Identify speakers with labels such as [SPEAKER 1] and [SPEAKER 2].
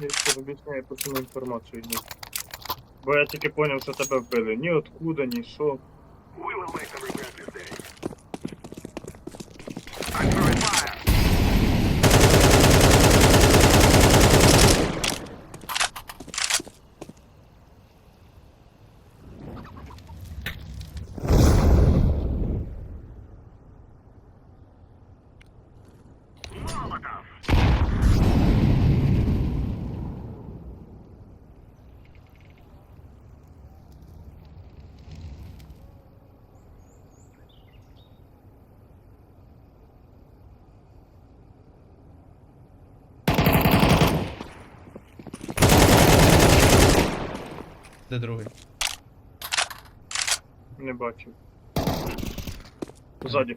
[SPEAKER 1] Я ще об'ясняю пацану інформацію ні. Бо я тільки зрозумів, що тебе вбили. Ні откуда, ні що.
[SPEAKER 2] Де другий?
[SPEAKER 1] Не бачу. Ззаді.